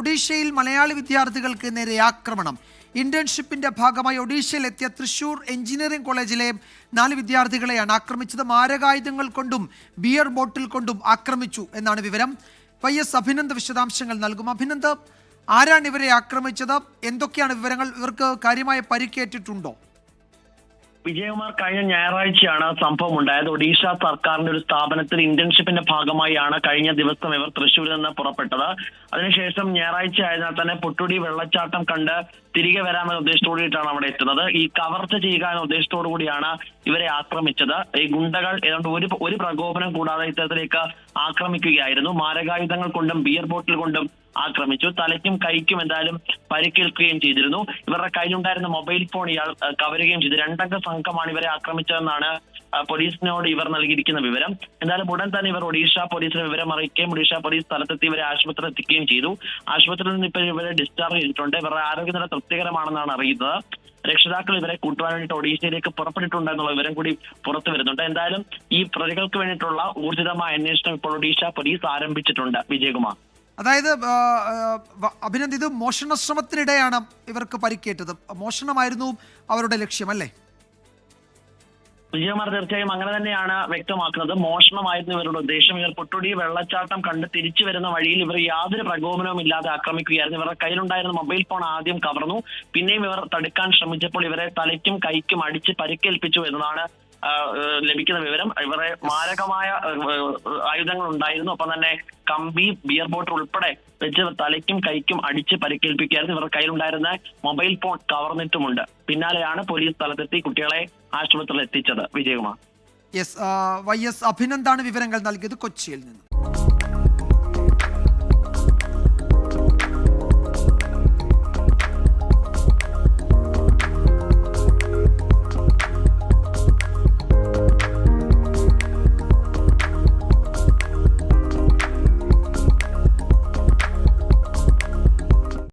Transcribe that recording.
ഒഡീഷയിൽ മലയാളി വിദ്യാർത്ഥികൾക്ക് നേരെ ആക്രമണം. ഇന്റേൺഷിപ്പിന്റെ ഭാഗമായി ഒഡീഷയിൽ എത്തിയ തൃശൂർ എഞ്ചിനീയറിംഗ് കോളേജിലെ നാല് വിദ്യാർത്ഥികളെയാണ് ആക്രമിച്ചത് മാരകായുധങ്ങൾ കൊണ്ടും ബിയർ ബോട്ടിൽ കൊണ്ടും ആക്രമിച്ചു എന്നാണ് വിവരം. വൈ എസ് അഭിനന്ദ് വിശദാംശങ്ങൾ നൽകും. അഭിനന്ദ് ആരാണ് ഇവരെ ആക്രമിച്ചത്? എന്തൊക്കെയാണ് വിവരങ്ങൾ? ഇവർക്ക് കാര്യമായ പരിക്കേറ്റിട്ടുണ്ടോ? വിജയകുമാർ കഴിഞ്ഞ ഞായറാഴ്ചയാണ് സംഭവം ഉണ്ടായത്. ഒഡീഷ സർക്കാരിന്റെ ഒരു സ്ഥാപനത്തിൽ ഇന്റേൺഷിപ്പിന്റെ ഭാഗമായാണ് കഴിഞ്ഞ ദിവസം ഇവർ തൃശ്ശൂരിൽ നിന്ന് പുറപ്പെട്ടത്. അതിനുശേഷം ഞായറാഴ്ച ആയതിനാൽ തന്നെ പൊട്ടുടി വെള്ളച്ചാട്ടം കണ്ട് തിരികെ വരാമെന്ന ഉദ്ദേശത്തോടുകൂടിയിട്ടാണ് അവിടെ എത്തുന്നത്. ഈ കവർച്ച ചെയ്യുക എന്ന ഉദ്ദേശത്തോടു കൂടിയാണ് ഇവരെ ആക്രമിച്ചത്. ഈ ഗുണ്ടകൾ ഏതാണ്ട് ഒരു ഒരു പ്രകോപനം കൂടാതെ ഇത്തരത്തിലേക്ക് ആക്രമിക്കുകയായിരുന്നു. മാരകായുധങ്ങൾ കൊണ്ടും ബിയർ ബോട്ടിൽ കൊണ്ടും ആക്രമിച്ചു. തലയ്ക്കും കൈക്കും എന്തായാലും പരിക്കേൽക്കുകയും ചെയ്തിരുന്നു. ഇവരുടെ കയ്യിലുണ്ടായിരുന്ന മൊബൈൽ ഫോൺ ഇയാൾ കവരുകയും ചെയ്തു. രണ്ടംഗ സംഘമാണ് ഇവരെ ആക്രമിച്ചതെന്നാണ് പോലീസിനോട് ഇവർ നൽകിയിരിക്കുന്ന വിവരം. എന്തായാലും ഉടൻ തന്നെ ഇവർ ഒഡീഷ പോലീസിന് വിവരം അറിയിക്കുകയും ഒഡീഷ പോലീസ് സ്ഥലത്തെത്തി ഇവരെ ആശുപത്രിയിൽ എത്തിക്കുകയും ചെയ്തു. ആശുപത്രിയിൽ നിന്ന് ഇപ്പോൾ ഇവരെ ഡിസ്ചാർജ് ചെയ്തിട്ടുണ്ട്. ഇവരുടെ ആരോഗ്യനില തൃപ്തികരമാണെന്നാണ് അറിയുന്നത്. രക്ഷിതാക്കൾ ഇവരെ കൂട്ടുവാൻ വേണ്ടിയിട്ട് ഒഡീഷയിലേക്ക് പുറപ്പെട്ടിട്ടുണ്ട് എന്നുള്ള വിവരം കൂടി പുറത്തു വരുന്നുണ്ട്. എന്തായാലും ഈ പ്രതികൾക്ക് വേണ്ടിയിട്ടുള്ള ഊർജിതമായ അന്വേഷണം ഇപ്പോൾ ഒഡീഷ പോലീസ് ആരംഭിച്ചിട്ടുണ്ട്. വിജയകുമാർ. അതായത് ആ, ആ, അഭിനന്ദ് ഇത് മോഷണ ശ്രമത്തിനിടെയാണ് ഇവർക്ക് പരിക്കേറ്റത്. മോഷണമായിരുന്നു അവരുടെ ലക്ഷ്യം അല്ലേ വിജയകുമാർ തീർച്ചയായും അങ്ങനെ തന്നെയാണ് വ്യക്തമാക്കുന്നത്. മോഷണമായിരുന്നു ഇവരുടെ ഉദ്ദേശം. ഇവർ പൊട്ടുടി വെള്ളച്ചാട്ടം കണ്ട് തിരിച്ചു വരുന്ന വഴിയിൽ ഇവർ യാതൊരു പ്രകോപനവും ഇല്ലാതെ ആക്രമിക്കുകയായിരുന്നു. ഇവരുടെ കയ്യിലുണ്ടായിരുന്ന മൊബൈൽ ഫോൺ ആദ്യം കവർന്നു. പിന്നെയും ഇവർ തടുക്കാൻ ശ്രമിച്ചപ്പോൾ ഇവരെ തലയ്ക്കും കൈക്കും അടിച്ച് പരിക്കേൽപ്പിച്ചു എന്നതാണ് ലഭിക്കുന്ന വിവരം. ഇവരെ മാരകമായ ആയുധങ്ങൾ ഉണ്ടായിരുന്നു ഒപ്പം തന്നെ കമ്പി ബിയർ ബോട്ടിൽ ഉൾപ്പെടെ വെച്ച് തലയ്ക്കും കൈക്കും അടിച്ച് പരിക്കേൽപ്പിക്കുകയായിരുന്നു ഇവരുടെ കയ്യിലുണ്ടായിരുന്ന മൊബൈൽ ഫോൺ കവർന്നിട്ടുമുണ്ട് പിന്നാലെയാണ് പോലീസ് സ്ഥലത്തെത്തി കുട്ടികളെ ആശുപത്രിയിൽ എത്തിച്ചത്. വിജയകുമാർ. യെസ് വൈ എസ് അഭിനന്ദാണ് വിവരങ്ങൾ നൽകിയത് കൊച്ചിയിൽ നിന്ന്.